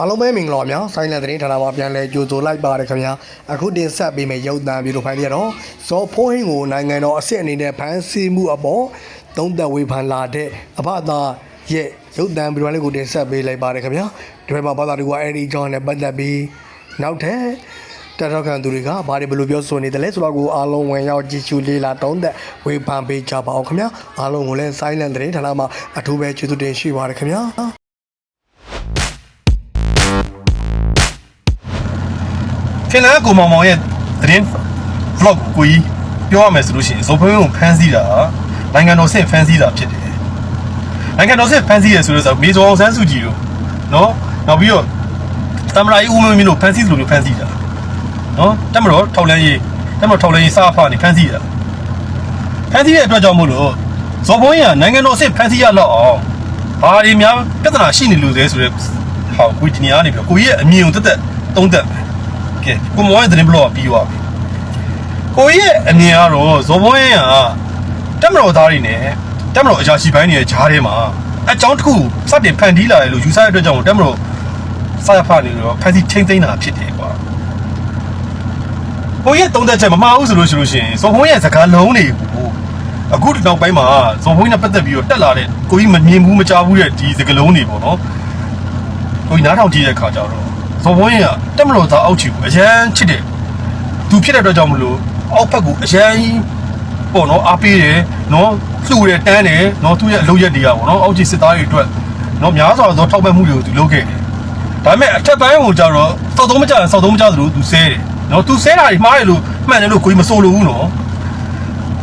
အားလုံးပဲမင်္ဂလာပါများဆိုင်းလန်သတင်းဌာနမှာပြန်လဲကြိုဆိုလိုက်ပါတယ်ခင်ဗျာအခုတင်ဆက်ပေးမယ့်ရုပ်သံဗီဒီယိုဖိုင်တွေကတော့ဇော်ဖိုးဟင်းကိုနိုင်ငံတော်အစစ်အနေနဲ့ဖမ်းဆီးမှုအပေါ်သုံးသက်ဝေဖန်လာတဲ့အဖသားရဲ့ရုပ်သံဗီဒီယိုလေးကိုတင်ဆက်ပေးလိုက်ပါတယ်ခင်ဗျာဒီဘက်မှာဘာသာတွေကအဲ့ဒီအကြောင်းနဲ့ပတ်သက်ပြီးနောက်ထပ်တက်တော့ခံသူတွေကဘာတွေဘယ်လိုပြောဆိုနေတယ်လဲဆိုတော့ကိုအားလုံးဝင်ရောက်ကြည့်ရှုလေးလာတုံးသက်ဝေဖန်ပေးကြပါအောင်ခင်ဗျာအားလုံးကိုလည်းဆိုင်းလန်သတင်းဌာနမှာအထူးပဲကျေးဇူးတင်ရှိပါတယ်ခင်ဗျာ ဖင်လန်ကိုမောင်မောင်ရဲ့သတင်း vlog ကိုကြီးပြောရမယ်ဆိုလို့ရှိရင်ဇော်ဖုန်းကိုဖမ်းဆီးတာနိုင်ငံတော်ဆင့်ဖမ်းဆီးတာဖြစ်တယ်နိုင်ငံတော်ဆင့်ဖမ်းဆီးရဆိုတော့မေဇော်အောင်ဆန်းစုကြည်တို့နော်နောက်ပြီးတော့တမရာကြီးဦးမင်းမင်းတို့ဖမ်းဆီးသလိုမျိုးဖမ်းဆီးတာနော်တမတော်ထောက်လန်းရေးတမတော်ထောက်လန်းရေးစားဖာနေဖမ်းဆီးတာဖမ်းဆီးတဲ့အတွက်ကြောင့်မို့လို့ဇော်ဖုန်းကနိုင်ငံတော်ဆင့်ဖမ်းဆီးရတော့အောင်ဘာတွေများပြဿနာရှိနေလို့လဲဆိုတော့ဟောကိုဒီနေရာနေပြောကိုကြီးရဲ့အမြင်ကိုတက်တက်သုံးသက်မယ် ကဲကိုမောင်ရဲ့သတင်းဘလော့ပြီးသွားပြီကိုကြီးရဲ့အမြင်ကတော့ဇော်ဘွန်းရဲ့ကတက်မတော်သားတွေနဲ့တက်မတော်အရာရှိပိုင်းတွေရဲ့ဂျားထဲမှာအကြောင်းတစ်ခုစတင်ဖန်တီးလာတယ်လို့ယူဆတဲ့အတွက်ကြောင့်တက်မတော်စာရဖတ်နေတော့ဖန်စီချင်းသိမ်းတာဖြစ်တယ်ကွာကိုကြီးရဲ့တုံးသက်ချက်မမှားဘူးဆိုလို့ရှိလို့ရှိရင်ဇော်ဘွန်းရဲ့စကားလုံးတွေကိုအခုဒီနောက်ပိုင်းမှာဇော်ဘွန်းနဲ့ပတ်သက်ပြီးတော့တက်လာတဲ့ကိုကြီးမမြင်ဘူးမကြားဘူးတဲ့ဒီစကားလုံးတွေပေါ့နော်ကိုကြီးနားထောင်ကြည့်တဲ့အခါကျတော့ ဇော်ဘွန်းရင်ကတက်မလို့သားအောက်ချီကိုအရန်ချစ်တယ်သူဖြစ်တဲ့အတွက်ကြောင့်မလို့အောက်ဘက်ကိုအရန်ပေါ့နော်အားပေးတယ်နော်လှူတယ်တန်းတယ်နော်သူ့ရဲ့အလုပ်ရက်တွေကပေါ့နော်အောက်ချီစစ်သားတွေအတွက်နော်များစွာသောထောက်ပံ့မှုတွေကိုသူလုပ်ခဲ့တယ်ဒါပေမဲ့အထက်ပိုင်းကိုကြတော့စောက်သုံးမကြစောက်သုံးမကြသလိုသူဆဲတယ်နော်သူဆဲတာတွေမှားတယ်လို့မှန်တယ်လို့ကိုကြီးမဆိုလို့ဘူးနော်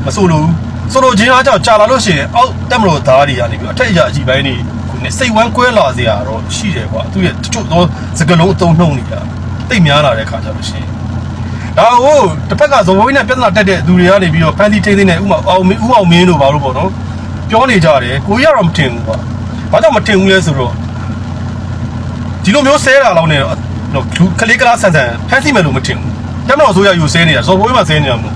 မဆိုလို့ဘူးဆိုလို့ချင်းအားကြောင့်ကြာလာလို့ရှိရင်အောက်တက်မလို့သားတွေကနေပြီးအထက်အရာအကြီးပိုင်းတွေကို နဲ့စိတ်ဝမ်းကွဲလာစရာတော့ရှိတယ်ကွာသူရဲ့တချို့သောစကလုံးအသုံးနှုံနေတာတိတ်များလာတဲ့ခါကျလို့ရှိရင်ဒါဟိုတစ်ဖက်ကဇော်ဘဝင်းနဲ့ပြဿနာတက်တဲ့သူတွေကနေပြီးတော့ဖန်တီထိန်းသိမ်းတဲ့ဥမာအောင်မင်းဥအောင်မင်းတို့ဘာလို့ပေါ့နော်ပြောနေကြတယ်ကိုကြီးကတော့မထင်ဘူးကွာဘာကြောင့်မထင်ဘူးလဲဆိုတော့ဒီလိုမျိုးဆဲတာလောက်နေတော့နော်ခလေးကလားဆန်ဆန်ဖန်စီမယ်လို့မထင်ဘူးတက်မတော်ဆိုရယူဆဲနေတာဇော်ဘဝင်းမှာဆဲနေတာမဟုတ်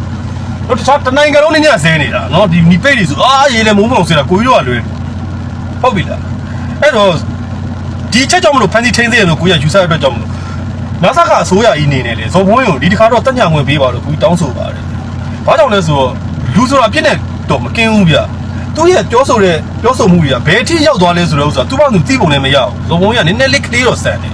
တော့တခြားတနိုင်ငံလုံးနေညဆဲနေတာနော်ဒီမိပိတ်တွေဆိုအာရေးလေမုံမုံဆဲတာကိုကြီးတို့ကလွယ်ဟုတ်ပြီလား အဲ့တော့ဒီချက်ကြောင့်မလို့ဖန်စီထိန်းသိမ်းရလို့ကိုကြီးကယူဆရတဲ့အတွက်ကြောင့်မလို့နာဆာကအစိုးရကြီးနေနေလေဇော်ဘဝင်းကိုဒီတစ်ခါတော့တက်ညာဝင်ပေးပါလို့ကိုကြီးတောင်းဆိုပါတယ်ဘာကြောင့်လဲဆိုတော့လူဆိုတာအဖြစ်နဲ့တော့မကင်းဘူးဗျသူရဲ့ပြောဆိုတဲ့ပြောဆိုမှုတွေကဘယ်အထိရောက်သွားလဲဆိုတော့ဥစ္စာသူ့ဘာသူသိပုံလည်းမရဘူးဇော်ဘဝင်းကနည်းနည်းလေးကလေးတော့ဆန်တယ်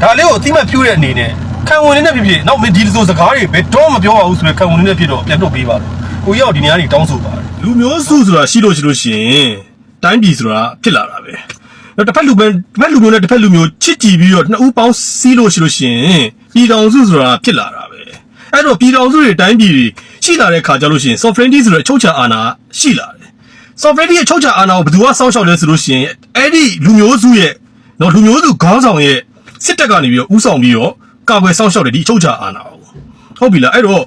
ဒါလေးကိုအတိမတ်ဖြူတဲ့အနေနဲ့ခံဝင်နေတဲ့ဖြစ်ဖြစ်နောက်မင်းဒီလိုစကားတွေဘယ်တော့မပြောပါဘူးဆိုရင်ခံဝင်နေတဲ့ဖြစ်တော့ပြန်ထုတ်ပေးပါလို့ကိုကြီးရောက်ဒီနေရာကြီးတောင်းဆိုပါတယ်လူမျိုးစုဆိုတာရှိလို့ရှိလို့ရှိရင် တိုင်းပြည်ဆိုတာဖြစ်လာတာပဲတော့တစ်ဖက်လူပဲတစ်ဖက်လူမျိုးနဲ့တစ်ဖက်လူမျိုးချစ်ကြည်ပြီးတော့နှစ်ဦးပေါင်းစီးလို့ရှိလို့ရှိရင်ပြည်တော်စုဆိုတာဖြစ်လာတာပဲအဲ့တော့ပြည်တော်စုတွေတိုင်းပြည်တွေရှိလာတဲ့ခါကျလို့ရှိရင် sovereignty ဆိုတဲ့အချုပ်ချာအာဏာရှိလာတယ် sovereignty ရဲ့ချုပ်ချာအာဏာကိုဘယ်သူကစောင့်ရှောက်လဲဆိုလို့ရှိရင်အဲ့ဒီလူမျိုးစုရဲ့တော့လူမျိုးစုခေါင်းဆောင်ရဲ့စစ်တပ်ကနေပြီးတော့ဥဆောင်ပြီးတော့ကာကွယ်စောင့်ရှောက်တယ်ဒီချုပ်ချာအာဏာကိုဟုတ်ပြီလားအဲ့တော့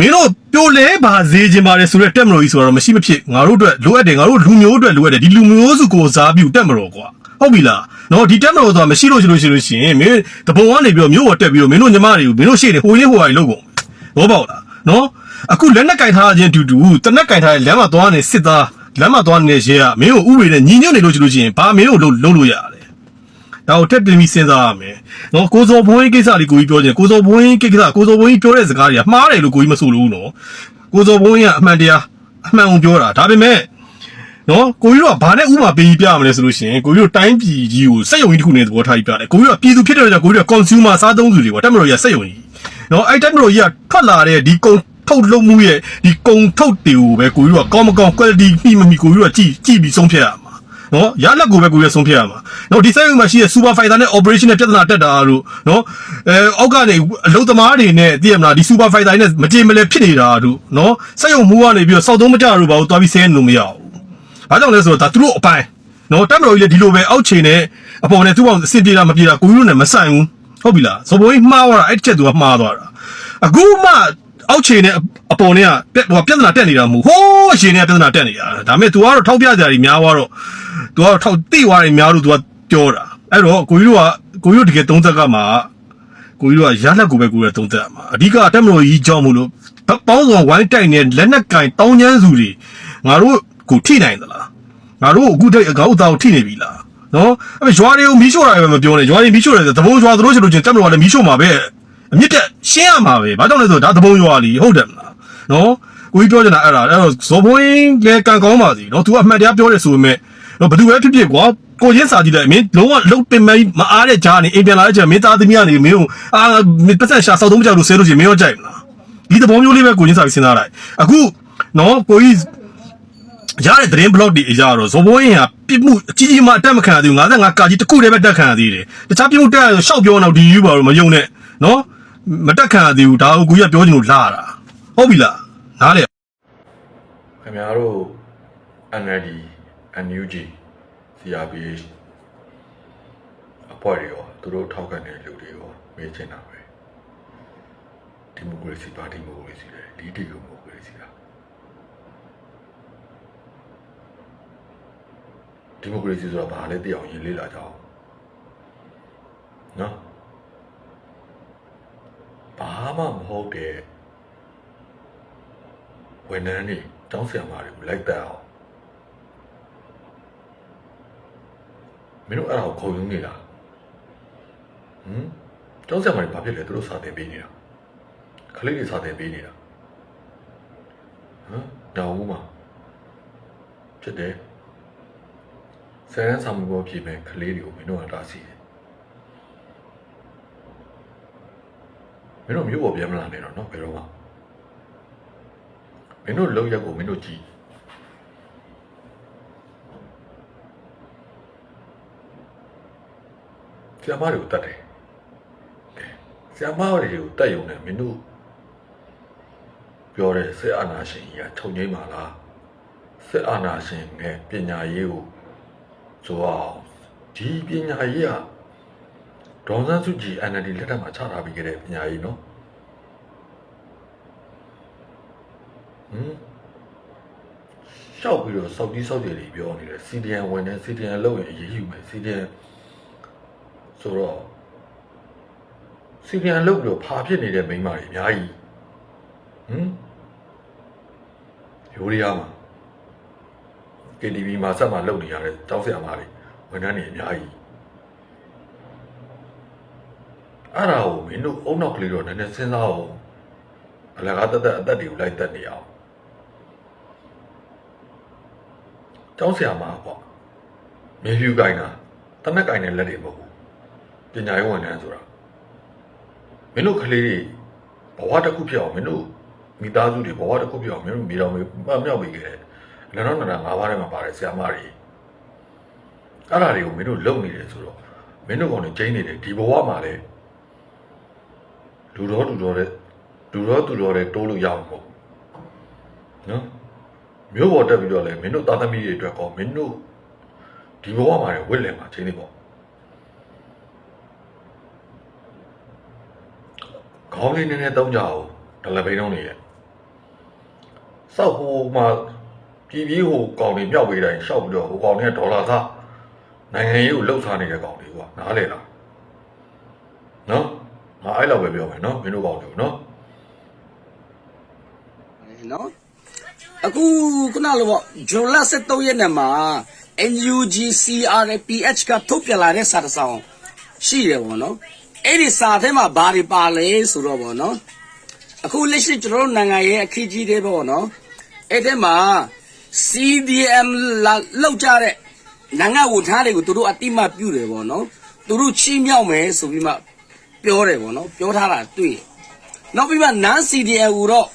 မင်းတို့ပြိုလဲပါစေခြင်းပါတယ်ဆိုတဲ့တက်မတော်ကြီးဆိုတော့မရှိမဖြစ်ငါတို့အတွက်လိုအပ်တယ်ငါတို့လူမျိုးအတွက်လိုအပ်တယ်ဒီလူမျိုးစုကိုစားပြုတက်မတော်ကွာဟုတ်ပြီလားနော်ဒီတက်မတော်ဆိုတာမရှိလို့ရှိလို့ရှိလို့ရှိရင်မင်းတပုံကနေပြီးတော့မျိုးဝတက်ပြီးတော့မင်းတို့ညီမတွေကိုမင်းတို့ရှေ့နေဟိုရင်းဟိုဟာကြီးလုပ်ကုန်ဘောပေါက်လားနော်အခုလက်နက်ကင်ထားခြင်းတူတူတနက်ကင်ထားတဲ့လမ်းမှာသွားနေစစ်သားလမ်းမှာသွားနေတဲ့ရဲကမင်းကိုဥပဒေနဲ့ညီညွတ်နေလို့ရှိလို့ရှိရင်ဘာမင်းတို့လုပ်လုပ်လို့ရလဲ ဒါကိုတက်တင်ပြီးစဉ်းစားရမယ်။နော်ကိုစောဘွင်းကိစ္စလေးကိုကြီးပြောချင်ကိုစောဘွင်းကိစ္စကိုစောဘွင်းပြောတဲ့စကားတွေကမှားတယ်လို့ကိုကြီးမဆိုလို့နော်။ကိုစောဘွင်းကအမှန်တရားအမှန်ကိုပြောတာဒါပေမဲ့နော်ကိုကြီးတို့ကဘာနဲ့ဥမာပေးပြရမလဲဆိုလို့ရှိရင်ကိုကြီးတို့တိုင်းပြည်ကြီးကိုစက်ယုံကြီးတစ်ခုနဲ့သဘောထားပြီးပြတယ်။ကိုကြီးတို့ကပြည်သူဖြစ်တဲ့ကြောင့်ကိုကြီးတို့က consumer စားသုံးသူတွေပေါ့တက်မလို့ရစက်ယုံကြီး။နော်အဲ့တက်မလို့ရထွက်လာတဲ့ဒီကုန်ထုတ်လုပ်မှုရဲ့ဒီကုန်ထုတ်တွေကိုပဲကိုကြီးတို့ကကောင်းမကောင်း quality မိမမိကိုကြီးတို့ကကြည့်ကြည့်ပြီးဆုံးဖြတ်ရမှာ။ နော်ရလက်ကိုပဲကိုရဆုံးဖြတ်ရမှာနော်ဒီစက်ရုံမှာရှိတဲ့ super fighter နဲ့ operation နဲ့ပြဿနာတက်တာတို့နော်အဲအောက်ကနေအလုသမားတွေနဲ့သိရမလားဒီ super fighter နဲ့မကြေမလဲဖြစ်နေတာတို့နော်စက်ရုံမူကနေပြီးတော့စောက်သုံးမကြတို့ဘာလို့သွားပြီးဆဲလို့မရဘူးဘာကြောင့်လဲဆိုတော့ဒါသူတို့အပိုင်းနော်တက်မတော်ကြီးလည်းဒီလိုပဲအောက်ခြေနဲ့အပေါ်နဲ့သူ့ဘောင်အစင်ပြေတာမပြေတာကိုကြီးတို့နဲ့မဆိုင်ဘူးဟုတ်ပြီလားဇော်ဘိုးကြီးမှားသွားတာအဲ့တစ်ချက်သူကမှားသွားတာအခုမှ အောက်ခြေနဲ့အပေါ်နဲ့ကပြဟိုပြဿနာတက်နေတာမဟုတ်ဟိုးအရှင်နဲ့ပြဿနာတက်နေတာဒါပေမဲ့ तू ကတော့ထောက်ပြကြတယ်များသွားတော့ तू ကတော့ထောက်တိသွားတယ်များလို့ तू ကပြောတာအဲ့တော့ကိုကြီးတို့ကကိုကြီးတို့တကယ်သုံးသက်ကမှကိုကြီးတို့ကရလက်ကိုပဲကိုကြီးကသုံးသက်မှာအဓိကတက်မလို့ကြီးကြောင်းမို့လို့ပေါင်းစုံဝိုင်းတိုက်နေလက်နက်ကင်တောင်းချမ်းစုတွေငါတို့ကိုထိနိုင်သလားငါတို့အခုထိတ်အကောက်အသားကိုထိနေပြီလား နော်အဲ့ရွာတွေကိုမီးရှို့တာပဲမပြောနဲ့ရွာတွေမီးရှို့တယ်ဆိုတဘုံရွာသူတို့ရှိလို့ချင်းတက်မလို့လည်းမီးရှို့မှာပဲ အမြင့်တက်ရှင်းရမှာပဲဘာကြောင့်လဲဆိုတော့ဒါတဘုံရွာလीဟုတ်တယ်မလားနော်ကိုကြီးပြောချင်တာအဲ့ဒါအဲ့တော့ဇော်ဘွင်းလေကံကောင်းပါစီနော် तू အမှတ်တရားပြောတယ်ဆိုပေမဲ့နော်ဘယ်သူပဲဖြစ်ဖြစ်ကွာကိုချင်းစာကြည့်လိုက်မင်းလုံးဝလုံးပင်မမအားတဲ့ကြားနေအိမ်ပြန်လာတဲ့ချက်မင်းသားသမီးကနေမင်းကိုအာပတ်သက်ရှာစောက်သုံးကြောက်လို့ဆဲလို့ချင်းမင်းရောကြိုက်မလားဒီသဘောမျိုးလေးပဲကိုချင်းစာပြီးစဉ်းစားလိုက်အခုနော်ကိုကြီးရတဲ့သတင်း blog တွေအရာတော့ဇော်ဘိုးရင်ဟာပြစ်မှုအကြီးကြီးမှအတက်မခံရသေးဘူး55ကာကြီးတစ်ခုတည်းပဲတက်ခံရသေးတယ်တခြားပြစ်မှုတက်ရရှောက်ပြောတော့ဒီယူပါတော့မယုံနဲ့နော် မတက်ခံရသေးဘူးဒါကိုကိုကြီးကပြောချင်လို့လာတာဟုတ်ပြီလားနားလေခင်ဗျားတို့ NLD NUG CRPH အဖွဲ့တွေရောသူတို့ထောက်ခံတဲ့လူတွေရောမေးချင်တာပဲဒီမိုကရေစီပါတီမိုကရေစီလေဒီဒီကိုမိုကရေစီလားဒီမိုကရေစီဆိုတာဘာလဲသိအောင်ရင်လေးလာကြအောင်နော် ဘာမှမဟုတ်တဲ့ဝန်ထမ်းတွေတောင်းဆရာမတွေကိုလိုက်တက်အောင်မင်းတို့အဲ့ဒါကိုခုံရုံးနေလားဟမ်တောင်းဆရာမတွေဘာဖြစ်လဲသူတို့စာသင်ပေးနေတာခလေးတွေစာသင်ပေးနေတာဟမ်တောင်းဦးမှာဖြစ်တယ်ဆယ်ရန်စာမှုပေါ်ပြည်မဲ့ခလေးတွေကိုမင်းတို့ကတားဆီးတယ်မ င်းတို့မျိုးပေါ်ပြန်မလာနဲ့တော့နော်ဘယ်တော့မှမင်းတို့လောက်ရက်ကိုမင်းတို့ကြည့်ဆရာမတွေကိုတတ်တယ်ဆရာမတွေကိုတတ်ရုံနဲ့မင်းတို့ပြောတဲ့စစ်အာဏာရှင်ကြီးကထုံငိမ့်ပါလားစစ်အာဏာရှင်နဲ့ပညာရေးကိုဆိုအောင်ဒီပညာရေးက ဒေါန်ဆန်းစုကြည် NLD လက်ထက်မှာချထားပြီးခဲ့တဲ့ပညာရေးနော်ဟမ်ရှောက်ပြီးတော့စောက်ကြီးစောက်ကြီးတွေပြောနေတယ် CDN ဝင်တယ် CDN လောက်ရင်အရေးယူမယ် CDN ဆိုတော့ CDN လောက်ပြီးတော့ဖာဖြစ်နေတဲ့မိန်းမတွေအများကြီးဟမ်ယူရီးယားမှာ KTV မှာဆက်မှာလုပ်နေရတဲ့တောက်ဆရာမတွေဝန်ထမ်းတွေအများကြီး အဲ့ဒါကိုမင်းတို့အုံနောက်ကလေးတော့နည်းနည်းစဉ်းစားအောင်အလကားတက်တက်အသက်တွေကိုလိုက်တက်နေအောင်ကျောင်းဆရာမပေါ့မြေဖြူကိုင်းတာတနက်ကိုင်းတဲ့လက်တွေမဟုတ်ဘူးပညာရေးဝန်ထမ်းဆိုတာမင်းတို့ကလေးတွေဘဝတစ်ခုဖြစ်အောင်မင်းတို့မိသားစုတွေဘဝတစ်ခုဖြစ်အောင်မင်းတို့မိတော်မေပတ်မြောက်ပြီးခဲ့တယ်လည်းတော့နာငါးပါးထဲမှာပါတယ်ဆရာမတွေအဲ့ဒါတွေကိုမင်းတို့လုံနေတယ်ဆိုတော့မင်းတို့ကောင်တွေကျင်းနေတယ်ဒီဘဝမှာလေ လူတော်လူတော်တဲ့လူတော်သူတော်တဲ့တိုးလို့ရအောင်မဟုတ်ဘူးနော်မျိုးပေါ်တက်ပြီးတော့လေမင်းတို့သားသမီးတွေအတွက်ကောမင်းတို့ဒီဘဝမှာလည်းဝစ်လင်မှာချင်းနေပေါ့ခေါင်းလေးနည်းနည်းတောင်းကြအောင်ဒလပိန်တော့နေရဲ့စောက်ဟိုမှာပြည်ပြည်ဟိုကောင်တွေမြောက်ပေးတိုင်းရှောက်ပြီးတော့ဟိုကောင်တွေကဒေါ်လာသားနိုင်ငံရေးကိုလှုပ်ရှားနေတဲ့ကောင်တွေကွာနားလေလားနော် ငါအဲ့လောက်ပဲပြောမယ်နော်မင်းတို့ကောင်တွေနော်နော်အခုခုနလိုပေါ့ဂျွန်လ73ရက်နေ့မှာ NUG CRPH ကထုတ်ပြန်လာတဲ့စာတစ်စောင်ရှိတယ်ပေါ့နော်အဲ့ဒီစာထဲမှာဘာတွေပါလဲဆိုတော့ပေါ့နော်အခုလက်ရှိကျွန်တော်တို့နိုင်ငံရဲ့အခကြီးတွေပေါ့နော်အဲ့ဒီမှာ CDM လာလောက်ကြတဲ့နိုင်ငံဝန်ထမ်းတွေကိုသူတို့အတိမတ်ပြုတယ်ပေါ့နော်သူတို့ချီးမြှောက်မယ်ဆိုပြီးမှ ပြောတယ်ပေါ့နော်ပြောထားတာတွေ့တယ်နောက်ပြီးမှ non CDM ကိုတော့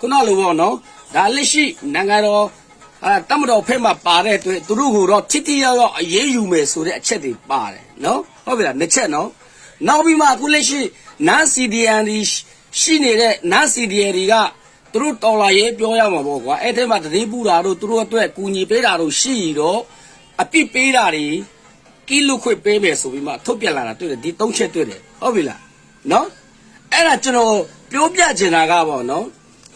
ခုနလိုပေါ့နော်ဒါလက်ရှိနိုင်ငံတော်အဲတမတော်ဖက်မှာပါတဲ့အတွက်သူတို့ကတော့ထိတိယောက်ယောက်အရေးယူမယ်ဆိုတဲ့အချက်တွေပါတယ်နော်ဟုတ်ပြီလားနှစ်ချက်နော်နောက်ပြီးမှအခုလက်ရှိနန် CDN ဒီရှိနေတဲ့နန် CDN တွေကသူတို့တော်လာရေးပြောရမှာပေါ့ကွာအဲ့ထဲမှာတတိပူတာတို့သူတို့အတွက်ကူညီပေးတာတို့ရှိတော့အပြစ်ပေးတာတွေ ကီလုခွတ်ပေးမယ်ဆိုပြီးမှထုတ်ပြန်လာတာတွေ့တယ်ဒီသုံးချက်တွေ့တယ်ဟုတ်ပြီလားနော်အဲ့ဒါကျွန်တော်ပြောပြချင်တာကပေါ့နော်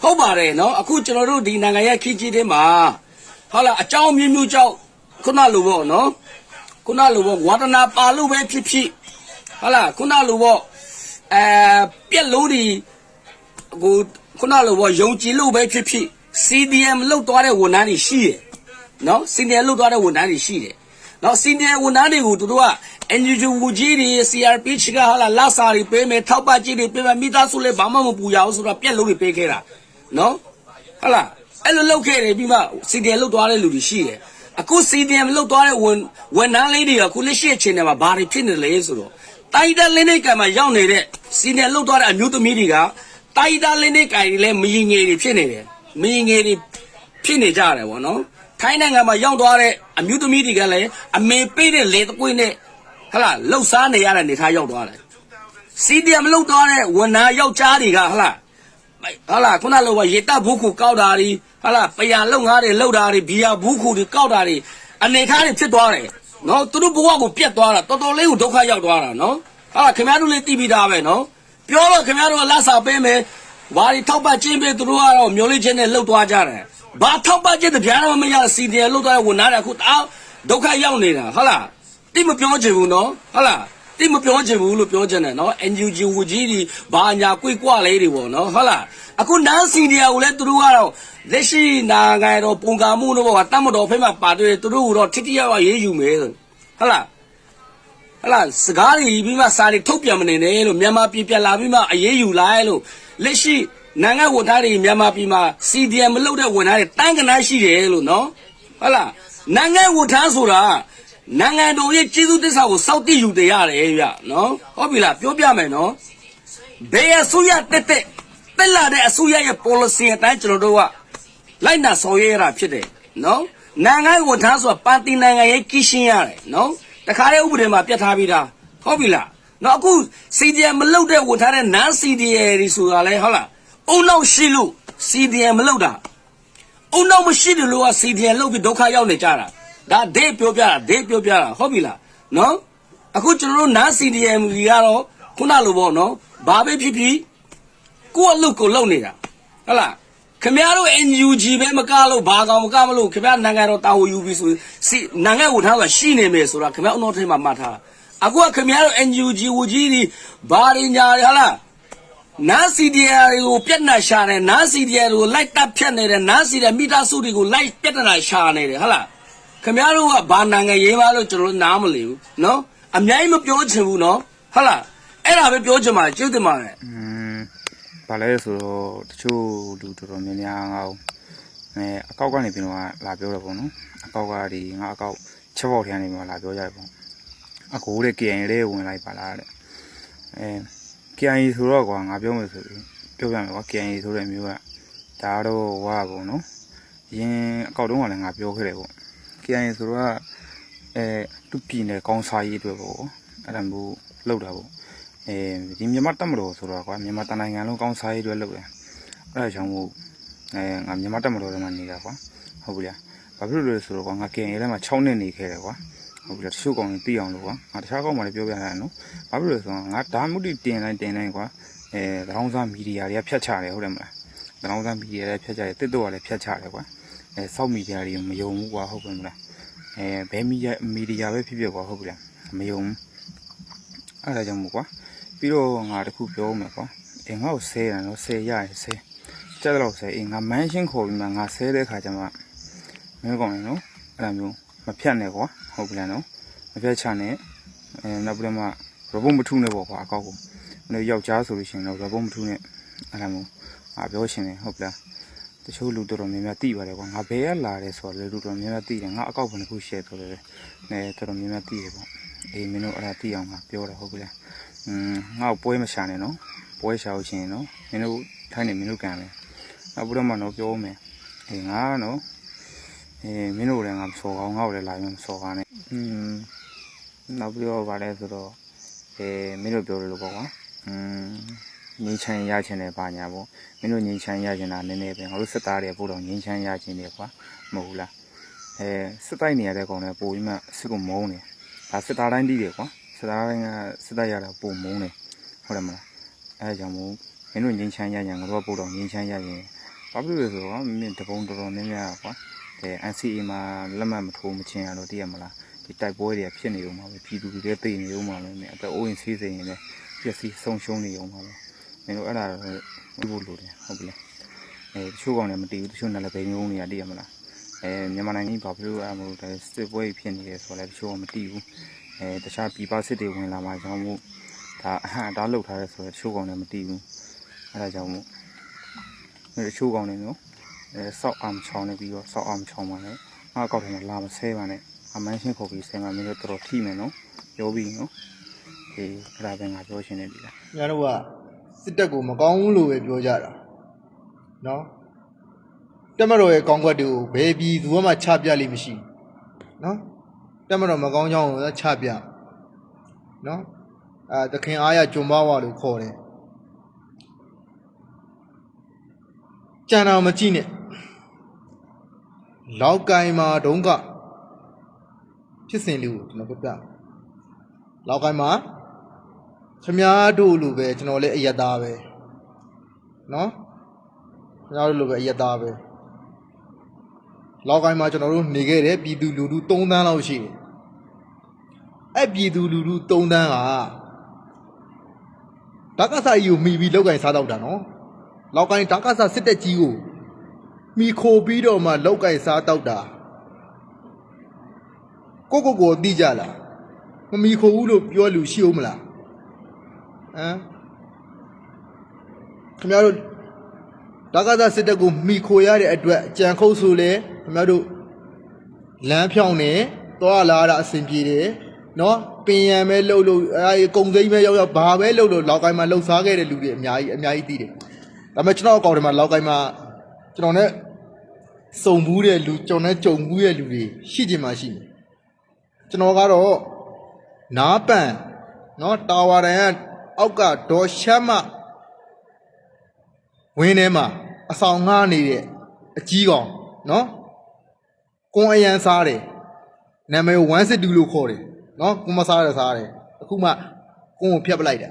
ဟုတ်ပါတယ်နော်အခုကျွန်တော်တို့ဒီနိုင်ငံရဲ့ခီးကြီးတွေမှာဟုတ်လားအကြောင်းမျိုးမျိုးကြောင့်ခုနလိုပေါ့နော်ခုနလိုပေါ့ဝါဒနာပါလို့ပဲဖြစ်ဖြစ်ဟုတ်လားခုနလိုပေါ့အဲပြက်လို့ဒီကိုခုနလိုပေါ့ယုံကြည်လို့ပဲဖြစ်ဖြစ် CDM လောက်သွားတဲ့ဝန်ထမ်းတွေရှိတယ်နော် CDM လောက်သွားတဲ့ဝန်ထမ်းတွေရှိတယ် နော်စီနီယံဝန်ထမ်းတွေကိုသူတို့က NUG ဝူကြီးတွေ CRPH ကဟာလာလာစာတွေပေးမယ်ထောက်ပံ့ကြီးတွေပေးမယ်မိသားစုလည်းဘာမှမပူရအောင်ဆိုတော့ပြက်လုံးတွေပေးခဲ့တာနော်ဟာလာအဲ့လိုလုပ်ခဲ့တယ်ပြီးမှစီနီယံလုတ်သွားတဲ့လူတွေရှိတယ်အခုစီနီယံလုတ်သွားတဲ့ဝန်ဝန်ထမ်းလေးတွေကအခုလက်ရှိအချိန်ထဲမှာဘာတွေဖြစ်နေလဲဆိုတော့တိုက်တဲ့လင်းနေကံမှာရောက်နေတဲ့စီနီယံလုတ်သွားတဲ့အမျိုးသမီးတွေကတိုက်တဲ့လင်းနေကံတွေလည်းမရင်ငယ်တွေဖြစ်နေတယ်မရင်ငယ်တွေဖြစ်နေကြတယ်ဗောနော် ထိုင်းနိုင်ငံမှာရောက်သွားတဲ့အမျိုးသမီးတွေကလည်းအမေပေးတဲ့လေတကွေးနဲ့ဟလာလှုပ်ရှားနေရတဲ့နေသားရောက်သွားတယ်စီဒီအမ်လှုပ်သွားတဲ့ဝန်နာယောက်ျားတွေကဟလာဟလာခုနလိုကရေတပ်ဘူးခုကောက်တာတွေဟလာပယံလုံငားတွေလှုပ်တာတွေဘီယာဘူးခုတွေကောက်တာတွေအနေထားတွေဖြစ်သွားတယ်နော်သူတို့ဘဝကိုပြတ်သွားတာတော်တော်လေးကိုဒုက္ခရောက်သွားတာနော်ဟာခင်ဗျားတို့လည်းသိပြီးသားပဲနော်ပြောတော့ခင်ဗျားတို့ကလက်စာပေးမယ်ဘာတွေထောက်ပတ်ချင်းပေးသူတို့ကတော့မျိုးလေးချင်းနဲ့လှုပ်သွားကြတယ် ဘာထောက်ပချက်တပြားတော့မရစီတယ်လို့တော့ဝန်နာတယ်အခုတအားဒုက္ခရောက်နေတာဟုတ်လားတိမပြောချင်ဘူးနော်ဟုတ်လားတိမပြောချင်ဘူးလို့ပြောချင်တယ်နော် NUG ဝကြီးဒီဘာညာကွေ့ကွလေးတွေပေါ့နော်ဟုတ်လားအခုနန်းစီဒီယာကိုလည်းသူတို့ကတော့လက်ရှိနာဂိုင်တော့ပုံကမှုတော့ကတတ်မတော်ဖိမပါတွေ့သူတို့ကတော့ထိတိယောက်ရေးယူမယ်ဆိုဟုတ်လားဟလာစကားတွေပြီးမှစာတွေထုတ်ပြန်မနေနဲ့လို့မြန်မာပြည်ပြန်လာပြီးမှအေးအေးယူလိုက်လို့လက်ရှိ နိုင်ငံဝန်ထမ်းတွေမြန်မာပြည်မှာ CDM မလုပ်တဲ့ဝန်ထမ်းတွေတန်းကနားရှိတယ်လို့နော်ဟုတ်လားနိုင်ငံဝန်ထမ်းဆိုတာနိုင်ငံတော်ရဲ့ကျေးဇူးသစ္စာကိုစောင့်တည်ယူတယ်ရတယ်ဗျနော်ဟုတ်ပြီလားပြောပြမယ်နော်ဘယ်အစိုးရတက်တက်တက်လာတဲ့အစိုးရရဲ့ policy အတိုင်းကျွန်တော်တို့ကလိုက်နာဆောင်ရွက်ရတာဖြစ်တယ်နော်နိုင်ငံဝန်ထမ်းဆိုတာပါတီနိုင်ငံရဲ့ကြီးရှင်းရတယ်နော်တခါတည်းဥပဒေမှာပြတ်ထားပြီးသားဟုတ်ပြီလားနော်အခု CDM မလုပ်တဲ့ဝန်ထမ်းတဲ့ non CDM တွေဆိုတာလဲဟုတ်လား အုံနောက်ရှိလို့ CDM မလုပ်တာအုံနောက်မရှိတယ်လို့က CDN လုပ်ပြီးဒုက္ခရောက်နေကြတာဒါဒေးပြောပြတာဒေးပြောပြတာဟုတ်ပြီလားနော်အခုကျွန်တော်တို့နာ CDM ကြီးကတော့ခုနလိုပေါ့နော်ဘာပဲဖြစ်ဖြစ်ကိုယ့်အလုပ်ကိုလုပ်နေတာဟုတ်လားခင်ဗျားတို့ NUG ပဲမကလို့ဘာကောင်မကမလို့ခင်ဗျားနိုင်ငံတော်တာဝန်ယူပြီးဆိုစီနိုင်ငံကိုထားဆိုရှိနေမယ်ဆိုတာခင်ဗျားအုံနောက်ထဲမှာမှတ်ထားအခုကခင်ဗျားတို့ NUG ဝကြီးဒီဘာရညာတွေဟာလား နာစီဒီယာတွေကိုပြက်နှာရှာတယ်နာစီဒီယာတွေကိုလိုက်တက်ဖြတ်နေတယ်နာစီဒီယာမိသားစုတွေကိုလိုက်ပြက်နှာရှာနေတယ်ဟုတ်လားခင်ဗျားတို့ကဘာနိုင်ငံရေးပါလို့ကျွန်တော်တို့နားမလည်ဘူးနော်အများကြီးမပြောချင်ဘူးနော်ဟုတ်လားအဲ့ဒါပဲပြောချင်ပါကျေးဇူးတင်ပါတယ်อืมဘာလဲဆိုတော့တချို့လူတော်တော်များများငါ့ကိုအဲအကောက်ကနေပြီးတော့လာပြောတယ်ပေါ့နော်အကောက်ကဒီငါအကောက်ချက်ပေါက်ထရနေပြီးတော့လာပြောကြတယ်ပေါ့အကိုတဲ့ KN လေးဝင်လိုက်ပါလားတဲ့အဲ KN ဆိုတော့ကွာငါပြောမယ်ဆိုရင်ပြောပြမယ်ကွာ KN ဆိုတဲ့မျိုးကဒါတော့ဝါပေါ့နော်အရင်အကောက်တုန်းကလည်းငါပြောခဲ့တယ်ပေါ့ KN ဆိုတော့အဲသူပြည်နယ်ကောင်းစားရေးအတွက်ပေါ့အဲ့ဒါမျိုးလောက်တာပေါ့အဲဒီမြန်မာတက်မတော်ဆိုတော့ကွာမြန်မာတနိုင်ငံလုံးကောင်းစားရေးတွေလုပ်တယ်အဲ့ဒါကြောင့်မို့အဲငါမြန်မာတက်မတော်ထဲမှာနေတာကွာဟုတ်ပြီလားဘာဖြစ်လို့လဲဆိုတော့ကွာငါကင်ရဲထဲမှာ6နှစ်နေခဲ့တယ်ကွာ ဟုတ်ပြီလားတချို့ကောင်တွေသိအောင်လို့ကွာငါတခြားကောင်မှလည်းပြောပြရတယ်နော်ဘာဖြစ်လို့လဲဆိုတော့ငါဒါမှမဟုတ်တင်တိုင်းတင်တိုင်းကွာအဲတရောင်းစားမီဒီယာတွေကဖြတ်ချတယ်ဟုတ်တယ်မလားတရောင်းစားမီဒီယာတွေဖြတ်ချတယ်တစ်တော့ကလည်းဖြတ်ချတယ်ကွာအဲစောက်မီဒီယာတွေမယုံဘူးကွာဟုတ်တယ်မလားအဲဘယ်မီဒီယာမီဒီယာပဲဖြစ်ဖြစ်ကွာဟုတ်ပြီလားမယုံဘူးအဲ့ဒါကြောင့်မို့ကွာပြီးတော့ငါတခုပြောမယ်ကွာအင်ငါ့ကိုဆဲတယ်နော်ဆဲရရင်ဆဲကြက်တော့ဆဲအင်ငါမန်းရှင်းခေါ်ပြီးမှငါဆဲတဲ့ခါကျမှမင်းကောင်လေနော်အဲ့လိုမျိုး မဖြတ်နဲ့ကွာဟုတ်ပြီလားနော်မဖြတ်ချနဲ့အဲနောက်ပြီးတော့မှရဘုံမထုနဲ့ပေါ့ကွာအကောက်ကိုမင်းယောက်ျားဆိုလို့ရှိရင်တော့ရဘုံမထုနဲ့အဲ့လိုမျိုးငါပြောရှင်တယ်ဟုတ်ပြီလားတချို့လူတော်တော်များများသိပါတယ်ကွာငါဘယ်ကလာတယ်ဆိုတော့လေလူတော်များများသိတယ်ငါအကောက်ဘယ်နှခုရှယ်ဆိုတယ်လေအဲတော်တော်များများသိတယ်ပေါ့အေးမင်းတို့အဲ့ဒါသိအောင်ငါပြောတယ်ဟုတ်ပြီလားอืมငါ့ကိုပွဲမရှာနဲ့နော်ပွဲရှာလို့ရှိရင်နော်မင်းတို့ထိုင်းနေမင်းတို့ကန်မယ်နောက်ပြီးတော့မှတော့ပြောမယ်အေးငါကနော် အေးမင်းတို့လည်းငါမစော်ကောင်းငါ့ကိုလည်းလာပြီးမစော်ကားနဲ့อืมနောက်ပြီးတော့ဗာလဲဆိုတော့အေးမင်းတို့ပြောလို့ပေါ့ကွာอืมငင်းချမ်းရချင်တယ်ပါညာပေါ့မင်းတို့ငင်းချမ်းရချင်တာနည်းနည်းပဲငါတို့စစ်သားတွေပို့တော့ငင်းချမ်းရချင်တယ်ကွာမဟုတ်ဘူးလားအဲစစ်တိုက်နေရတဲ့ကောင်လည်းပို့ပြီးမှစစ်ကိုမုန်းတယ်ဒါစစ်သားတိုင်းတည်တယ်ကွာ စစ်သားတိုင်းကစစ်သားရတာပုံမုန်းတယ်ဟုတ်တယ်မလားအဲဒါကြောင့်မို့မင်းတို့ငင်းချမ်းရရင်ငါတို့ကပို့တော့ငင်းချမ်းရရင်ဘာဖြစ်လို့လဲဆိုတော့မင်းတပုံတော်တော်များများကွာ အဲ NCA မှာလက်မှတ်မထိုးမချင်းရတော့တည်ရမလားဒီတိုက်ပွဲတွေဖြစ်နေဦးမှာပဲပြည်သူတွေလည်းသိနေဦးမှာပဲမင်းအသက်အိုးရင်ဆေးစိမ်ရင်လည်းပျက်စီးဆုံးရှုံးနေဦးမှာပဲမင်းတို့အဲ့ဒါတော့ဒီလိုလိုတယ်ဟုတ်ပြီလားအဲတချို့ကောင်လည်းမတည်ဘူးတချို့လည်းပဲငုံနေရတည်ရမလားအဲအဲမြန်မာနိုင်ငံကြီးဘာဖြစ်လို့အဲ့လိုလဲစစ်ပွဲကြီးဖြစ်နေလဲဆိုတော့လည်းတချို့ကမသိဘူးအဲတခြားပြည်ပစစ်တွေဝင်လာမှကြောင့်မို့ဒါအဟံအတားလောက်ထားရဲဆိုတော့တချို့ကောင်လည်းမသိဘူးအဲ့ဒါကြောင့်မို့အဲတချို့ကောင်တွေနော် အဲစောက်အောင်ချောင်းနေပြီးတော့စောက်အောင်ချောင်းပါနဲ့ငါကောက်တယ်လာမဆဲပါနဲ့အမန်းရှင်းခုတ်ပြီးဆဲမှမင်းတို့တော်တော်ထိမယ်နော်ပြောပြီးနော်အေးအဲ့ဒါပဲငါပြောရှင်းနေပြီလားညာတို့ကစစ်တပ်ကိုမကောင်းဘူးလို့ပဲပြောကြတာနော်တက်မတော်ရဲ့ကောင်းကွက်တွေကိုဘယ်ပြည်သူမှချပြလိမ့်မရှိဘူးနော်တက်မတော်မကောင်းကြောင်းကိုသာချပြနော်အဲသခင်အားရဂျွန်ဘာဝါလို့ခေါ်တယ်ကြံတော်မကြည့်နဲ့ လောက်ကင်မှာတုန်းကဖြစ်စဉ်လေးကိုကျွန်တော်ပြပြလောက်ကင်မှာခမားတို့လိုပဲကျွန်တော်လည်းအယက်သားပဲနော်ခမားတို့လိုပဲအယက်သားပဲလောက်ကိုင်းမှာကျွန်တော်တို့နေခဲ့တယ်ပြည်သူလူထု3တန်းလောက်ရှိတယ်အဲ့ပြည်သူလူထု3တန်းကဓာကဆာကြီးကိုမိပြီးလောက်ကင်စားတော့တာနော်လောက်ကိုင်းဓာကဆာစစ်တက်ကြီးကို မိခိုပြီးတော့မှလောက်ကင်စားတော့တာကိုကိုကိုတိကြလားမမိခိုဘူးလို့ပြောလူရှိဦးမလားဟမ်ခင်ဗျားတို့ဒါကသာစစ်တပ်ကိုမိခိုရတဲ့အတွက်ကြံခုတ်ဆိုလေခင်ဗျားတို့လမ်းဖြောင်းနေသွားလာတာအဆင်ပြေတယ်နော်ပင်ရံပဲလှုပ်လို့အဲကုံစိမ့်ပဲရောက်ရောက်ဘာပဲလှုပ်လို့လောက်ကိုင်းမှာလှုပ်စားခဲ့တဲ့လူတွေအများကြီးအများကြီးသိတယ်ဒါပေမဲ့ကျွန်တော်အကောင့်ထဲမှာလောက်ကိုင်းမှာ ကျွန်တော်နဲ့စုံဘူးတဲ့လူကျွန်တော်နဲ့ကြုံဘူးတဲ့လူတွေရှိချင်မှရှိမယ်ကျွန်တော်ကတော့နားပန်နော်တာဝါတန်ကအောက်ကဒေါ်ရှမ်းမဝင်းထဲမှာအဆောင်ငှားနေတဲ့အကြီးကောင်နော်ကွန်အရန်စားတယ်နာမည်162လို့ခေါ်တယ်နော်ကွန်မစားရစားတယ်အခုမှကွန်ကိုဖျက်ပလိုက်တာ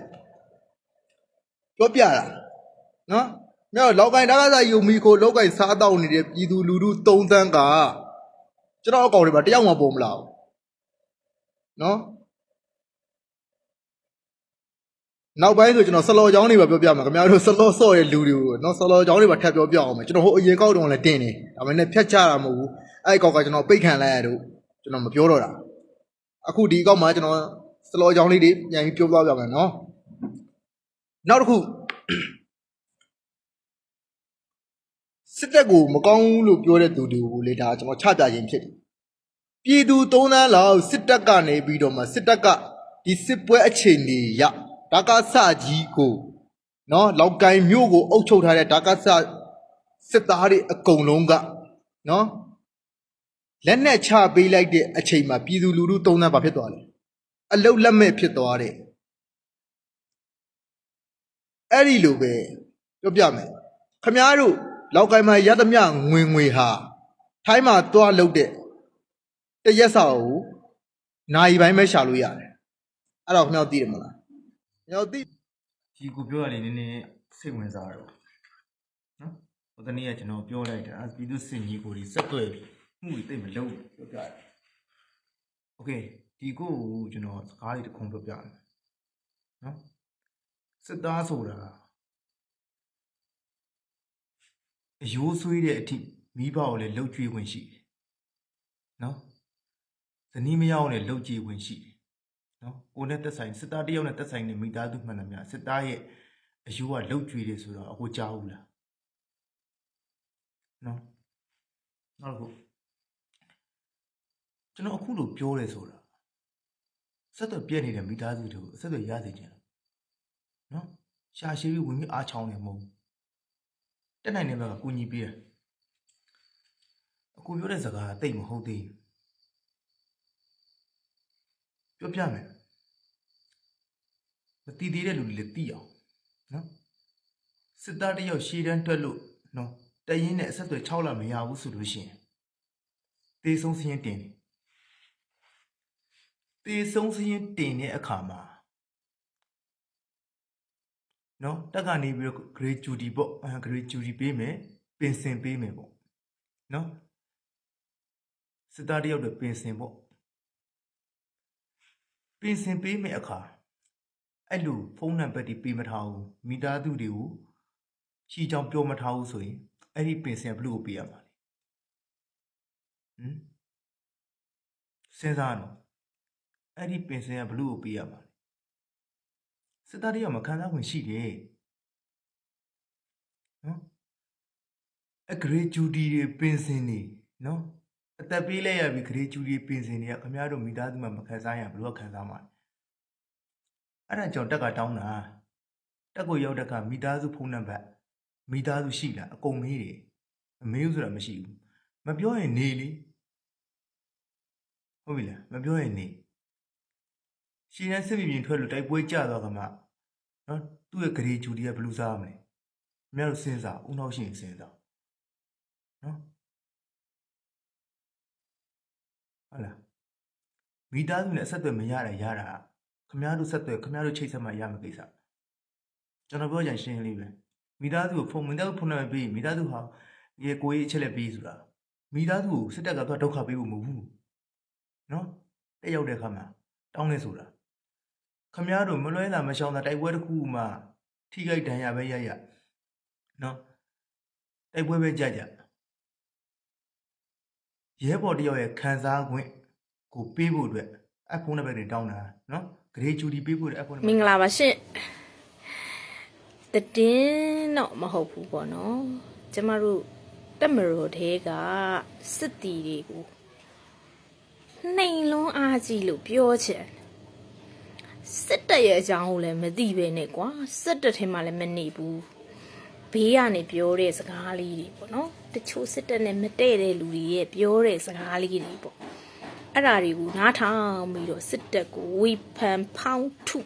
ပြောပြတာနော်မြော က်လောက်ကိုင်းတကားစားယူမီကိုလောက်ကိုင်းစားတော့နေတဲ့ပြည်သူလူထု3တန်းကကျွန်တော်အကောင်တွေမှာတယောက်မှပုံမလာဘူးနော်နောက်ပိုင်းဆိုကျွန်တော်ဆလော်ချောင်းတွေပါပြောပြမှာခင်ဗျားတို့ဆလော်ဆော့ရဲ့လူတွေကိုနော်ဆလော်ချောင်းတွေပါထပ်ပြောပြအောင်မယ်ကျွန်တော်ဟိုအရင်ကောက်တုန်းကလည်းတင်နေဒါပေမဲ့ဖြတ်ချတာမဟုတ်ဘူးအဲ့ဒီကောက်ကကျွန်တော်ပိတ်ခံလိုက်ရတော့ကျွန်တော်မပြောတော့တာအခုဒီကောက်မှာကျွန်တော်ဆလော်ချောင်းလေးတွေပြန်ပြီးပြောပြပြမယ်နော်နောက်တစ်ခု စစ်တပ်ကိုမကောင်းဘူးလို့ပြောတဲ့သူတွေကိုလေဒါကျွန်တော်ချပြခြင်းဖြစ်တယ်ပြည်သူသုံးသန်းလောက်စစ်တပ်ကနေပြီးတော့မှစစ်တပ်ကဒီစစ်ပွဲအချိန်ကြီးရဒါကစကြီးကိုနော်လောက်ကိုင်းမြို့ကိုအုပ်ချုပ်ထားတဲ့ဒါကစစစ်သားတွေအကုန်လုံးကနော်လက်နဲ့ချပေးလိုက်တဲ့အချိန်မှာပြည်သူလူထုတုံးသန်းပါဖြစ်သွားတယ်အလုတ်လက်မဲ့ဖြစ်သွားတယ်အဲ့ဒီလိုပဲပြောပြမယ်ခမားတို့ လောက်ကိုင်းမှာရသမျှငွေငွေဟာထိုင်းမှာသွားလုတ်တဲ့တရက်စာကိုနိုင်ပိုင်းပဲရှာလို့ရတယ်အဲ့တော့ခမားတို့သိတယ်မလား ။ရောက်သိ ဒီကိုပြောရလေနည်းနည်းစိတ်ဝင်စားတော့နော်ဟိုတနေ့ကကျွန်တော်ပြောလိုက်တာအဲပြည်သူစစ်ကြီးကိုဒီစက်သွဲပြီးမှုတွေတိတ်မလုံးဘူးပြောပြတယ်โอเคဒီကိုကိုကျွန်တော်စကားလေးတစ်ခုပြောပြမယ်နော်စစ်သားဆိုတာ အယိုးဆွေးတဲ့အထိမိဘကိုလည်းလှုပ်ကြွေးဝင်ရှိတယ်နော်ဇနီးမယောက်နဲ့လှုပ်ကြွေးဝင်ရှိတယ်နော်ကိုနဲ့တက်ဆိုင်စစ်သားတယောက်နဲ့တက်ဆိုင်နေမိသားစုမှန်တယ်များစစ်သားရဲ့အယူကလှုပ်ကြွေးတယ်ဆိုတော့အခုကြားဘူးလားနော်နောက်တစ်ခုကျွန်တော်အခုလိုပြောတယ်ဆိုတာဆက်သွယ်ပြည့်နေတဲ့မိသားစုတွေကိုဆက်သွယ်ရစေချင်တယ်နော်ရှာရှိပြီးဝင်ပြီးအားချောင်းနေမဟုတ်ဘူး တက်နိုင်တဲ့ဘက်ကကူညီပေးတယ်အခုပြောတဲ့စကားကတိတ်မဟုတ်သေးဘူးပြောပြမယ်မတည်သေးတဲ့လူတွေလည်းသိအောင်နော်စစ်သားတစ်ယောက်ရှေ့တန်းတွက်လို့နော်တရင်နဲ့အဆက်အသွယ်6လမရဘူးဆိုလို့ရှိရင်တေဆုံးစရင်တင်တယ်တေဆုံးစရင်တင်တဲ့အခါမှာ နော်တက်ကနေပြီးတော့ gratuity ပေါ့အဲ gratuity ပေးမယ်ပင်စင်ပေးမယ်ပေါ့နော်စစ်သားတစ်ယောက်တွေပင်စင်ပေါ့ပြင်ဆင်ပေးမယ့်အခါအဲ့လိုဖုန်းနံပါတ်တွေပေးမထားဘူးမိသားစုတွေကိုချီချောင်းပြောမထားဘူးဆိုရင်အဲ့ဒီပင်ဆင်ဘယ်လို့ပေးရမှာလဲဟမ်စဉ်းစားနော်အဲ့ဒီပင်စင်ကဘလို့ကိုပေးရမှာလဲ စစ်သားတယောက်မခံစားဝင်ရှိတယ်နော်အဂရေဂျူဒီတွေပင်စင်နေနော်အသက်ပေးလိုက်ရပြီဂရေဂျူဒီပင်စင်တွေကခင်ဗျားတို့မိသားစုမှာမခံစားရဘလို့ကခံစားမှာလဲအဲ့ဒါကြောင့်တက်ကတောင်းတာတက်ကိုရောက်တက်ကမိသားစုဖုန်းနံပါတ်မိသားစုရှိလားအကုန်မေးတယ်မမေးဘူးဆိုတာမရှိဘူးမပြောရင်နေလေဟုတ်ပြီလားမပြောရင်နေ ရှင်ရန်စစ်မြေပြင်ထွက်လို့တိုက်ပွဲကြသွားကမှနော်သူ့ရဲ့ဂရေဂျူဒီကဘယ်လူစားရမလဲအများတို့စဉ်းစားဦးနောက်ရှိရင်စဉ်းစားနော်ဟုတ်လားမိသားစုနဲ့အဆက်အသွယ်မရတာရတာခမားတို့ဆက်သွယ်ခမားတို့ချိတ်ဆက်မှရမယ့်ကိစ္စကျွန်တော်ပြောကြရင်ရှင်းလေးပဲမိသားစုကိုဖုန်းမိသားစုဖုန်းနံပါတ်ပေးမိသားစုဟာရေကိုရေးအချက်လက်ပေးဆိုတာမိသားစုကိုစစ်တပ်ကတော့ဒုက္ခပေးဖို့မဟုတ်ဘူးနော်တက်ရောက်တဲ့ခါမှာတောင်းနေဆိုတာ ခမားတို့မလွဲတာမရှောင်တာတိုက်ပွဲတစ်ခုမှထိခိုက်ဒဏ်ရာပဲရရနော်တိုက်ပွဲပဲကြကြရဲဘော်တယောက်ရဲ့ခံစား권ကိုပေးဖို့အတွက်အဖုန်းနံပါတ်တွေတောင်းတာနော်ဂရေဂျူဒီပေးဖို့အတွက်အဖုန်းနံပါတ်မင်္ဂလာပါရှင်တတင်းတော့မဟုတ်ဘူးပေါ့နော်ကျမတို့တက်မရိုတဲကစစ်တီတွေကိုနှိမ်လွန်းအားကြီးလို့ပြောချင် စစ်တပ်ရဲ့အကြောင်းကိုလည်းမသိပဲနဲ့ကွာစစ်တပ်ထဲမှာလည်းမနေဘူးဘေးကနေပြောတဲ့စကားလေးတွေပေါ့နော်တချို့စစ်တပ်နဲ့မတည့်တဲ့လူတွေရဲ့ပြောတဲ့စကားလေးတွေပေါ့အဲ့ဓာတွေကိုနားထောင်ပြီးတော့စစ်တပ်ကိုဝေဖန်ဖောင်းထု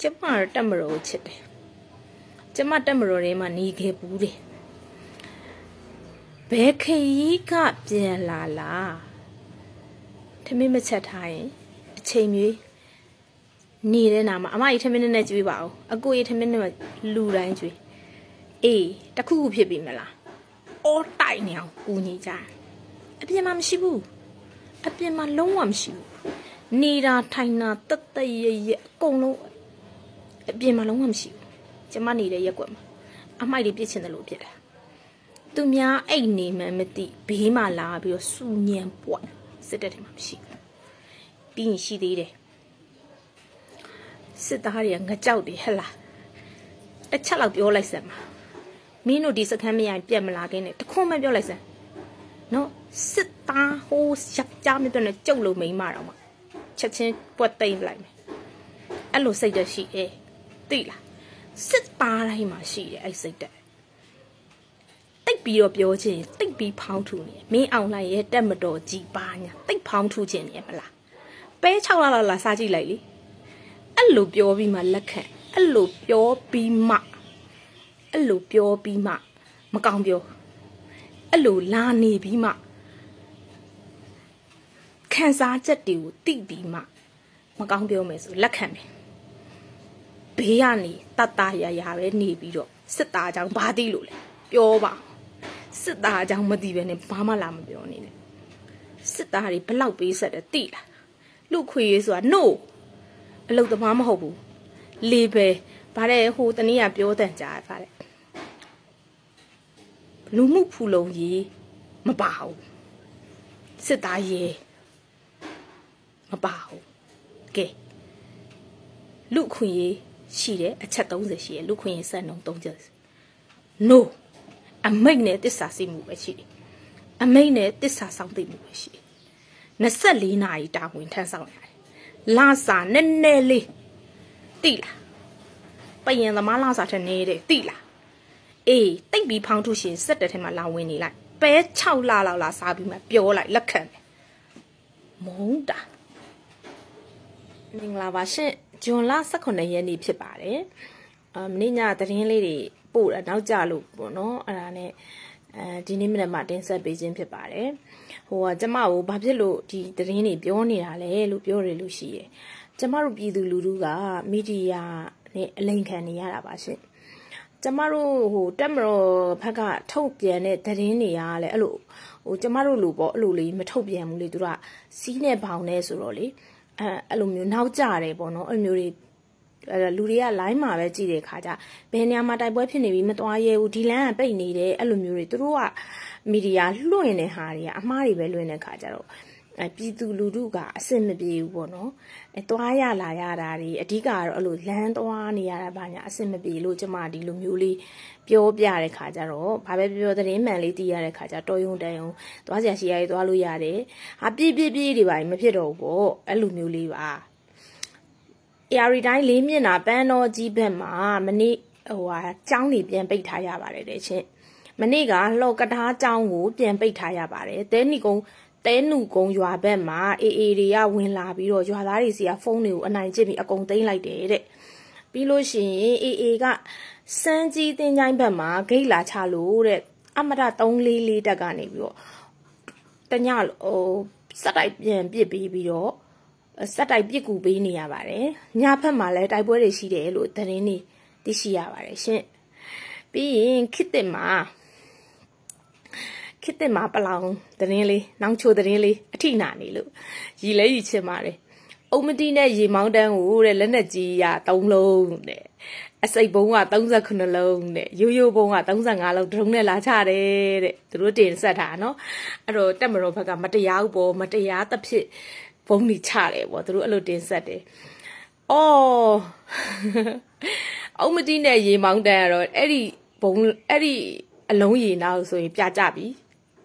ကျမတော့တက်မတော်ကိုချစ်တယ်ကျမတက်မတော်ထဲမှာနေခဲ့ဘူးတယ်ဘယ်ခရီးကပြန်လာလားထမင်းမချက်ထားရင်အချိန်မျိုး နေတဲ့နာမှာအမကြီးထမင်းနဲ့နဲ့ကျွေးပါဦးအကိုကြီးထမင်းနဲ့လူတိုင်းကျွေးအေးတခုခုဖြစ်ပြီမလားအော်တိုက်နေအောင်ကူညီကြတယ်အပြင်မှာမရှိဘူးအပြင်မှာလုံးဝမရှိဘူးနေတာထိုင်တာတက်တက်ရရအကုန်လုံးအပြင်မှာလုံးဝမရှိဘူးကျမနေတဲ့ရက်ကွက်မှာအမိုက်တွေပြစ်ချင်တယ်လို့ဖြစ်တယ်သူများအိတ်နေမှန်းမသိဘေးမှာလာပြီးတော့စူညံပွက်စစ်တပ်ထဲမှာမရှိဘူးပြီးရင်ရှိသေးတယ် စစ်သားတွေကငကြောက်တယ်ဟဲ့လားတစ်ချက်လောက်ပြောလိုက်စမ်းပါမင်းတို့ဒီစခန်းမရရင်ပြက်မလာခင်နဲ့တခွန်းမပြောလိုက်စမ်းနော်စစ်သားဟိုးရပ်ကြားမြတ်တဲ့ကြုတ်လို့မိန်မတော့မှချက်ချင်းပွက်သိမ့်လိုက်မယ်အဲ့လိုစိတ်တရှိအဲသိလားစစ်သားတိုင်းမှာရှိတယ်အဲ့စိတ်တက်တိတ်ပြီးတော့ပြောချင်တိတ်ပြီးဖောင်းထူနေမင်းအောင်လိုက်ရဲ့တက်မတော်ကြီးပါညာတိတ်ဖောင်းထူချင်နေမလားပဲ6လလာလာစားကြည့်လိုက်လေ အဲ့လိုပြောပြီးမှလက်ခံအဲ့လိုပြောပြီးမှအဲ့လိုပြောပြီးမှမကောင်းပြောအဲ့လိုလာနေပြီးမှခံစားချက်တွေကိုသိပြီးမှမကောင်းပြောမယ်ဆိုလက်ခံတယ်ဘေးကနေတတ်တာရရပဲနေပြီးတော့စစ်သားအကြောင်းဘာသိလို့လဲပြောပါစစ်သားအကြောင်းမသိပဲနဲ့ဘာမှလာမပြောနေနဲ့စစ်သားတွေဘလောက်ပေးဆက်တယ်သိလားလူခွေရေးဆိုတာ no အလုတ်သမားမဟုတ်ဘူးလေပဲဗါတဲ့ဟိုတနည်းကပြောတန်ကြဗါတဲ့လူမှုဖူလုံရေးမပါဘူးစစ်သားရေးမပါဘူးကဲလူခွင့်ရေးရှိတယ်အချက်30ရှိတယ်လူခွင့်ရေးစံနှုန်း3ချက် no အမိတ်နဲ့တစ္ဆာစီမှုပဲရှိတယ်အမိတ်နဲ့တစ္ဆာဆောင်သိမှုပဲရှိတယ်24နာရီတာဝန်ထမ်းဆောင်ရတယ် လာစာနည်းနည်းလေးတိလားပယံသမားလာစာထက်နေတယ်တိလားအေးတိတ်ပြီးဖောင်းထုရှင်စက်တဲ့ထဲမှာလာဝင်နေလိုက်ပဲ6လလောက်လာစားပြီးမှပြောလိုက်လက်ခံတယ်မုန်းတာမင်္ဂလာပါရှင်ဂျွန်လ18ရက်နေ့ဖြစ်ပါတယ်အမင်းညသတင်းလေးတွေပို့တာနောက်ကြလို့ပေါ့နော်အဲ့ဒါနဲ့ အဲဒီနေ့မနက်မှတင်ဆက်ပေးခြင်းဖြစ်ပါတယ်ဟိုကကျမကိုဘာဖြစ်လို့ဒီသတင်းတွေပြောနေတာလဲလို့ပြောရလို့ရှိရယ်ကျမတို့ပြည်သူလူထုကမီဒီယာနဲ့အလိန်ခံနေရတာပါရှင်ကျမတို့ဟိုတက်မတော်ဘက်ကထုတ်ပြန်တဲ့သတင်းတွေကလည်းအဲ့လိုဟိုကျမတို့လိုပေါ့အဲ့လိုလေးမထုတ်ပြန်ဘူးလေသူကစီးနဲ့ဘောင်နဲ့ဆိုတော့လေအဲအဲ့လိုမျိုးနောက်ကြတယ်ပေါ့နော်အဲ့လိုမျိုးတွေအဲ့တော့ လူတွေက line မှာပဲကြည့်တဲ့ခါကျဘယ်နေရာမှာတိုက်ပွဲဖြစ်နေပြီမသွားရဲဘူးဒီလမ်းကပိတ်နေတယ်အဲ့လိုမျိုးတွေသူတို့ကမီဒီယာလွှင့်တဲ့ဟာတွေကအမှားတွေပဲလွှင့်တဲ့ခါကျတော့အဲပြည်သူလူထုကအဆင်မပြေဘူးပေါ့နော်အဲသွားရလာရတာတွေအဓိကကတော့အဲ့လိုလမ်းသွားနေရတာဘာညာအဆင်မပြေလို့ကျမဒီလိုမျိုးလေးပြောပြတဲ့ခါကျတော့ဘာပဲပြောပြောသတင်းမှန်လေးသိရတဲ့ခါကျတော်ယုံတန်ယုံသွားစရာရှိရည်သွားလို့ရတယ်ဟာပြည့်ပြည့်ပြည့်တွေပါမဖြစ်တော့ဘူးပေါ့အဲ့လိုမျိုးလေးပါ AR တိုင်းလေးမျက်နှာပန်းတော်ကြီးဘက်မှာမနေ့ဟိုဟာကျောင်းတွေပြန်ပိတ်ထားရပါတယ်တဲ့ချင်းမနေ့ကလှော်ကတားကျောင်းကိုပြန်ပိတ်ထားရပါတယ်တဲနီကုန်းတဲနုကုန်းရွာဘက်မှာ AA တွေကဝင်လာပြီးတော့ရွာသားတွေစီကဖုန်းတွေကိုအနိုင်ကျင့်ပြီးအကုန်သိမ်းလိုက်တယ်တဲ့ပြီးလို့ရှိရင် AA ကစမ်းကြီးတင်းချိုင်းဘက်မှာဂိတ်လာချလို့တဲ့အမရ344တက်ကနေပြီးတော့တညဟိုစက်တိုက်ပြန်ပစ်ပြီးပြီးတော့ စက်တိုက်ပြစ်ကူပေးနေရပါတယ်။ညဖက်မှာလည်းတိုက်ပွဲတွေရှိတယ်လို့သတင်းတွေသိရှိရပါတယ်ရှင်။ပြီးရင်ခစ်တက်မှာခစ်တက်မှာပလောင်သတင်းလေးနောင်ချိုသတင်းလေးအထိနာနေလို့ရီလဲရီချင်ပါတယ်။အုံမတီနဲ့ရေမောင်းတန်းကိုတဲ့လက်နဲ့ကြီးရ3လုံးတဲ့အစိတ်ဘုံက38လုံးတဲ့ရိုးရိုးဘုံက35လုံးဒရုန်းနဲ့လာချတယ်တဲ့သူတို့တင်ဆက်တာနော်အဲ့တော့တက်မတော်ဘက်ကမတရားဘူးပေါ့မတရားသဖြင့် ဘုံကြီးချတယ်ပေါ့သူတို့အဲ့လိုတင်ဆက်တယ်အော်အုံမတီနဲ့ရေမောင်းတန်းကတော့အဲ့ဒီဘုံအဲ့ဒီအလုံးရေနာကိုဆိုရင်ပြကြပြီ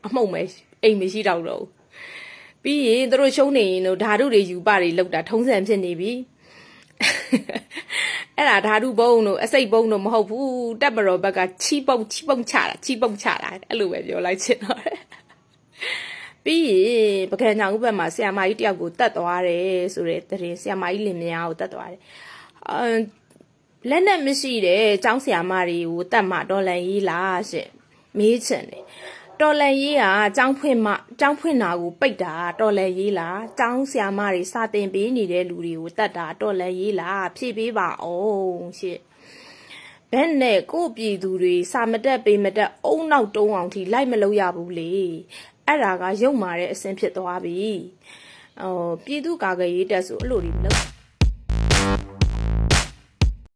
အမှုံပဲအိမ်မရှိတော့တော့ဘူးပြီးရင်သူတို့ရှုံးနေရင်တို့ဓာတုတွေယူပတွေလောက်တာထုံးစံဖြစ်နေပြီအဲ့ဒါဓာတုဘုံတို့အစိတ်ဘုံတို့မဟုတ်ဘူးတက်မတော်ဘက်ကချီးပုတ်ချီးပုတ်ချတာချီးပုတ်ချတာအဲ့လိုပဲပြောလိုက်ချင်တော့တယ် ပြီးရင်ပကံကြောင်ဥပ္ပမှာဆီယမာကြီးတယောက်ကိုတတ်သွားတယ်ဆိုတဲ့တရင်ဆီယမာကြီးလင်မယားကိုတတ်သွားတယ်အမ်လက်နဲ့မရှိတဲ့ចောင်းဆီယမာတွေကိုတတ်မှတော်လန်ရေးလားရှင့်မေးချင်တယ်တော်လန်ရေးကចောင်းဖွင့်မှចောင်းဖွင့်တာကိုပိတ်တာတော်လန်ရေးလားចောင်းဆီယမာတွေစာတင်ပေးနေတဲ့လူတွေကိုတတ်တာတော်လန်ရေးလားဖြည့်ပေးပါအောင်ရှင့်ဘယ်နဲ့ကို့ပြည်သူတွေစာမတက်ပေမတက်အုံနောက်တုံးအောင်ထိလိုက်မလို့ရဘူးလေ အဲ့ဒါကရုံမာတဲ့အဆင်ဖြစ်သွားပြီဟိုပြည်သူကာကွယ်ရေးတက်ဆိုအဲ့လိုတွေမလုပ်